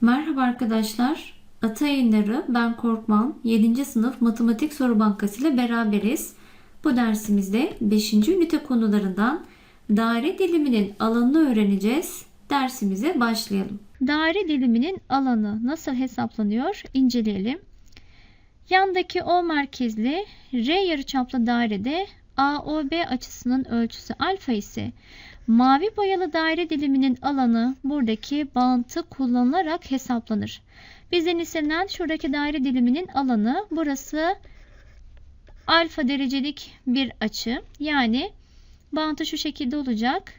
Merhaba arkadaşlar. Ata Yayınları Ben Korkmam 7. sınıf matematik soru bankası ile beraberiz. Bu dersimizde 5. ünite konularından daire diliminin alanını öğreneceğiz. Dersimize başlayalım. Daire diliminin alanı nasıl hesaplanıyor inceleyelim. Yandaki O merkezli R yarıçaplı dairede AOB açısının ölçüsü alfa ise mavi boyalı daire diliminin alanı buradaki bağıntı kullanılarak hesaplanır. Bizden istenilen şuradaki daire diliminin alanı burası alfa derecelik bir açı. Yani bağıntı şu şekilde olacak.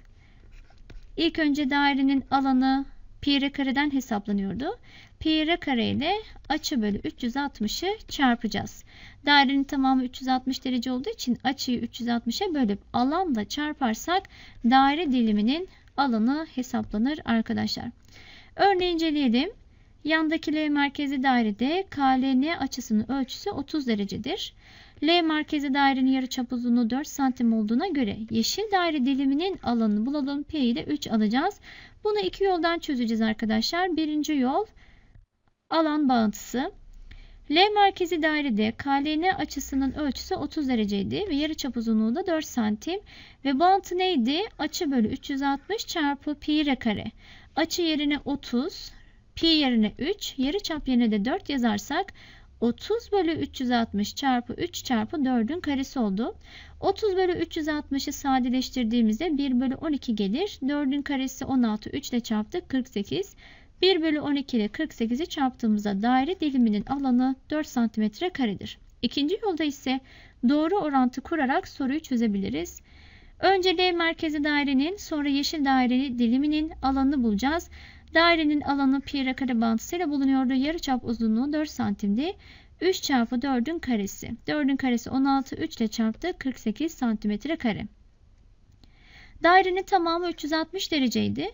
İlk önce dairenin alanı pi r kareden hesaplanıyordu. Pi r kare ile açı bölü 360'ı çarpacağız. Dairenin tamamı 360 derece olduğu için açıyı 360'a bölüp alanla çarparsak daire diliminin alanı hesaplanır arkadaşlar. Örneği inceleyelim. Yandaki L merkezi dairede KLN açısının ölçüsü 30 derecedir. L merkezi dairenin yarıçap uzunluğu 4 santim olduğuna göre yeşil daire diliminin alanını bulalım. P'yi de 3 alacağız. Bunu iki yoldan çözeceğiz arkadaşlar. Birinci yol alan bağıntısı. L merkezi dairede KLN açısının ölçüsü 30 dereceydi ve yarıçap uzunluğu da 4 santim. Ve bağıntı neydi? Açı bölü 360 çarpı pi r kare. Açı yerine 30, pi yerine 3, yarıçap yerine de 4 yazarsak 30 bölü 360 çarpı 3 çarpı 4'ün karesi oldu. 30 bölü 360'ı sadeleştirdiğimizde 1 bölü 12 gelir. 4'ün karesi 16, 3 ile çarptık 48. 1 bölü 12 ile 48'i çarptığımızda daire diliminin alanı 4 cm karedir. İkinci yolda ise doğru orantı kurarak soruyu çözebiliriz. Önce L merkezi dairenin sonra yeşil daire diliminin alanını bulacağız. Dairenin alanı pi r kare bağıntısıyla bulunuyordu. Yarıçap uzunluğu 4 santimdi. 3 çarpı 4'ün karesi. 4'ün karesi 16, 3 ile çarptı 48 santimetre kare. Dairenin tamamı 360 dereceydi.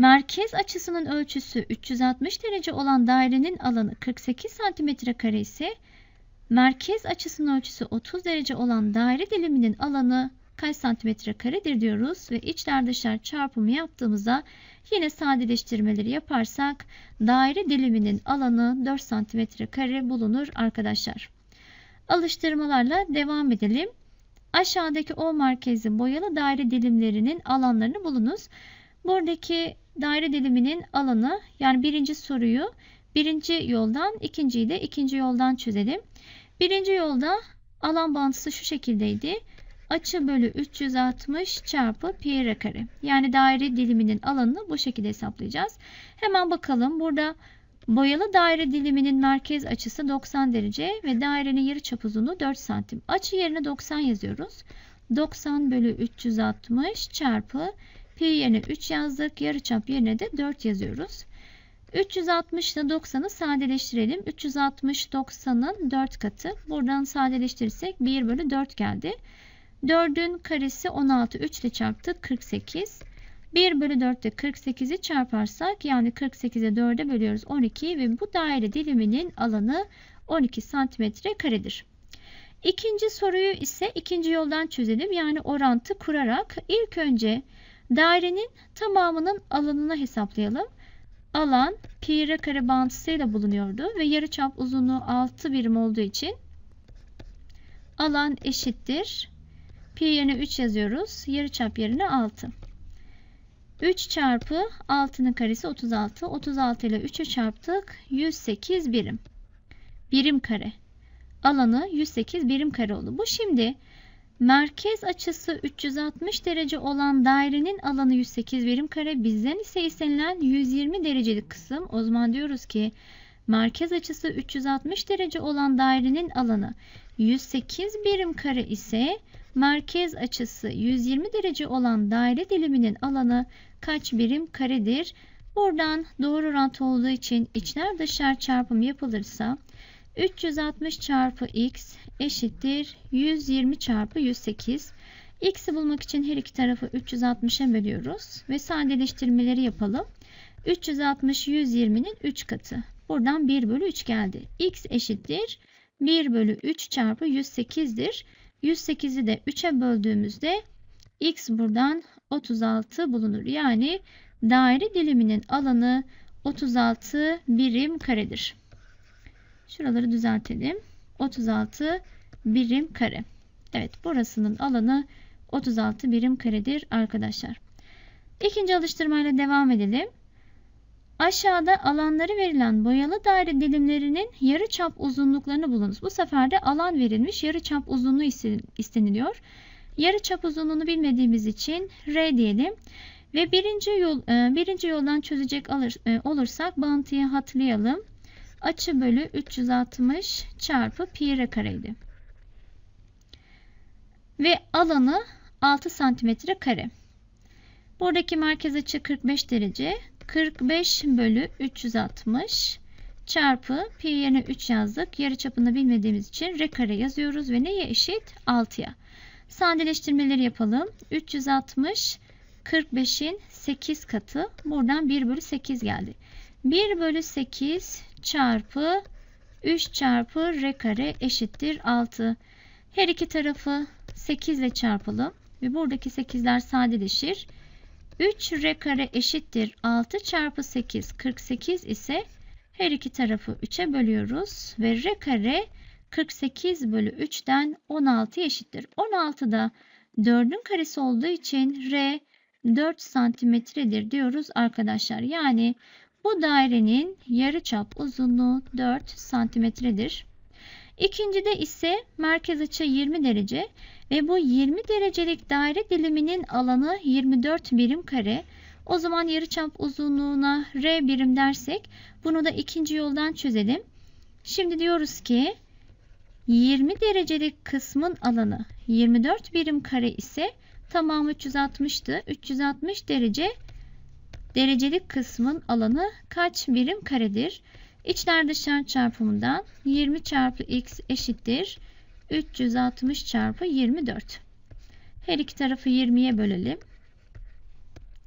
Merkez açısının ölçüsü 360 derece olan dairenin alanı 48 santimetre kare ise merkez açısının ölçüsü 30 derece olan daire diliminin alanı kaç santimetre karedir diyoruz ve içler dışlar çarpımı yaptığımızda yine sadeleştirmeleri yaparsak daire diliminin alanı 4 santimetre kare bulunur arkadaşlar. Alıştırmalarla devam edelim. Aşağıdaki O merkezli boyalı daire dilimlerinin alanlarını bulunuz. Buradaki daire diliminin alanı yani birinci soruyu birinci yoldan ikinciyi de ikinci yoldan çözelim. Birinci yolda alan bağıntısı şu şekildeydi. Açı bölü 360 çarpı pi r kare. Yani daire diliminin alanını bu şekilde hesaplayacağız. Hemen bakalım. Burada boyalı daire diliminin merkez açısı 90 derece ve dairenin yarıçap uzunluğu 4 santim. Açı yerine 90 yazıyoruz. 90 bölü 360 çarpı pi yerine 3 yazdık. Yarıçap yerine de 4 yazıyoruz. 360 ile 90'ı sadeleştirelim. 360 90'ın 4 katı. Buradan sadeleştirirsek 1 bölü 4 geldi. 4'ün karesi 16. 3 ile çarptık 48. 1 bölü 4 de 48'i çarparsak yani 48'e 4'e bölüyoruz 12 ve bu daire diliminin alanı 12 santimetre karedir. İkinci soruyu ise ikinci yoldan çözelim. Yani orantı kurarak ilk önce dairenin tamamının alanını hesaplayalım. Alan pi r kare bağıntısıyla bulunuyordu ve yarıçap uzunluğu 6 birim olduğu için alan eşittir. Pi yerine 3 yazıyoruz. Yarıçap yerine 6. 3 çarpı 6'nın karesi 36. 36 ile 3'ü çarptık. 108 birim. Birim kare. Alanı 108 birim kare oldu. Bu şimdi merkez açısı 360 derece olan dairenin alanı 108 birim kare. Bizden ise istenilen 120 derecelik kısım. O zaman diyoruz ki merkez açısı 360 derece olan dairenin alanı 108 birim kare ise merkez açısı 120 derece olan daire diliminin alanı kaç birim karedir? Buradan doğru orantı olduğu için içler dışlar çarpım yapılırsa 360 çarpı x eşittir 120 çarpı 108. X'i bulmak için her iki tarafı 360'a bölüyoruz ve sadeleştirmeleri yapalım. 360 120'nin 3 katı. Buradan 1 bölü 3 geldi. X eşittir 1 bölü 3 çarpı 108'dir. 108'i de 3'e böldüğümüzde x buradan 36 bulunur. Yani daire diliminin alanı 36 birim karedir. Şuraları düzeltelim. 36 birim kare. Evet burasının alanı 36 birim karedir arkadaşlar. İkinci alıştırmayla devam edelim. Aşağıda alanları verilen boyalı daire dilimlerinin yarı çap uzunluklarını bulunuz. Bu sefer de alan verilmiş yarı çap uzunluğu isteniliyor. Yarı çap uzunluğunu bilmediğimiz için R diyelim. Ve birinci yol e, birinci yoldan çözecek e, olursak bağıntıyı hatırlayalım. Açı bölü 360 çarpı pi r kareydi. Ve alanı 6 santimetre kare. Buradaki merkez açı 45 derece. 45 bölü 360 çarpı pi yerine 3 yazdık. Yarı çapını bilmediğimiz için r kare yazıyoruz ve neye eşit? 6'ya. Sadeleştirmeleri yapalım. 360 45'in 8 katı. Buradan 1 bölü 8 geldi. 1 bölü 8 çarpı 3 çarpı r kare eşittir 6. Her iki tarafı 8 ile çarpalım. Ve buradaki 8'ler sadeleşir. 3 r kare eşittir 6 çarpı 8 48 ise her iki tarafı 3'e bölüyoruz. Ve r kare 48 bölü 3'ten 16 eşittir. 16 da 4'ün karesi olduğu için r 4 santimetredir diyoruz arkadaşlar. Yani bu dairenin yarıçap uzunluğu 4 santimetredir. İkincide ise merkez açı 20 derece ve bu 20 derecelik daire diliminin alanı 24 birim kare. O zaman yarıçap uzunluğuna R birim dersek bunu da ikinci yoldan çözelim. Şimdi diyoruz ki 20 derecelik kısmın alanı 24 birim kare ise tamamı 360'tı. 360 derece derecelik kısmın alanı kaç birim karedir? İçler dışlar çarpımından 20 çarpı x eşittir 360 çarpı 24. Her iki tarafı 20'ye bölelim.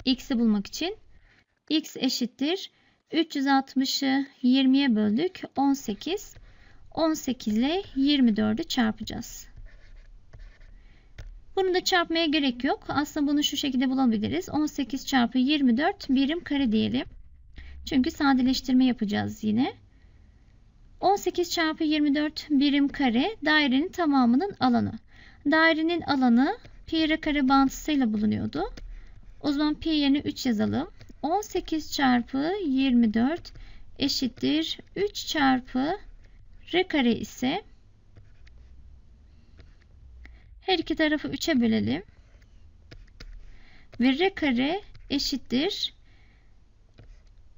x'i bulmak için x eşittir 360'ı 20'ye böldük 18. 18 ile 24'ü çarpacağız. Bunu da çarpmaya gerek yok. Aslında bunu şu şekilde bulabiliriz. 18 çarpı 24 birim kare diyelim. Çünkü sadeleştirme yapacağız yine. 18 çarpı 24 birim kare dairenin tamamının alanı. Dairenin alanı pi r kare bağıntısıyla bulunuyordu. O zaman pi yerine 3 yazalım. 18 çarpı 24 eşittir 3 çarpı r kare ise her iki tarafı 3'e bölelim. Ve r kare eşittir.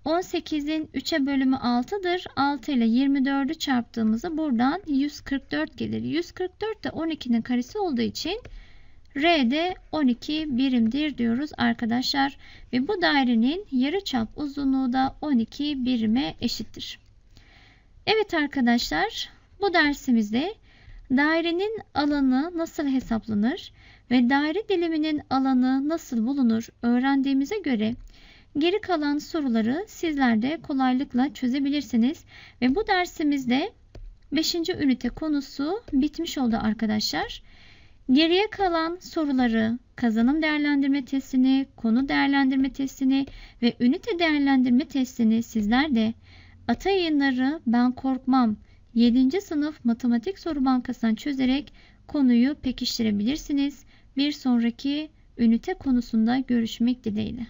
18'in 3'e bölümü 6'dır. 6 ile 24'ü çarptığımızda buradan 144 gelir. 144 de 12'nin karesi olduğu için R de 12 birimdir diyoruz arkadaşlar. Ve bu dairenin yarıçap uzunluğu da 12 birime eşittir. Evet arkadaşlar bu dersimizde Dairenin alanı nasıl hesaplanır ve daire diliminin alanı nasıl bulunur öğrendiğimize göre geri kalan soruları sizler de kolaylıkla çözebilirsiniz. Ve bu dersimizde 5. ünite konusu bitmiş oldu arkadaşlar. Geriye kalan soruları kazanım değerlendirme testini, konu değerlendirme testini ve ünite değerlendirme testini sizler de Ata Yayınları Ben Korkmam 7. sınıf matematik soru bankasından çözerek konuyu pekiştirebilirsiniz. Bir sonraki ünite konusunda görüşmek dileğiyle.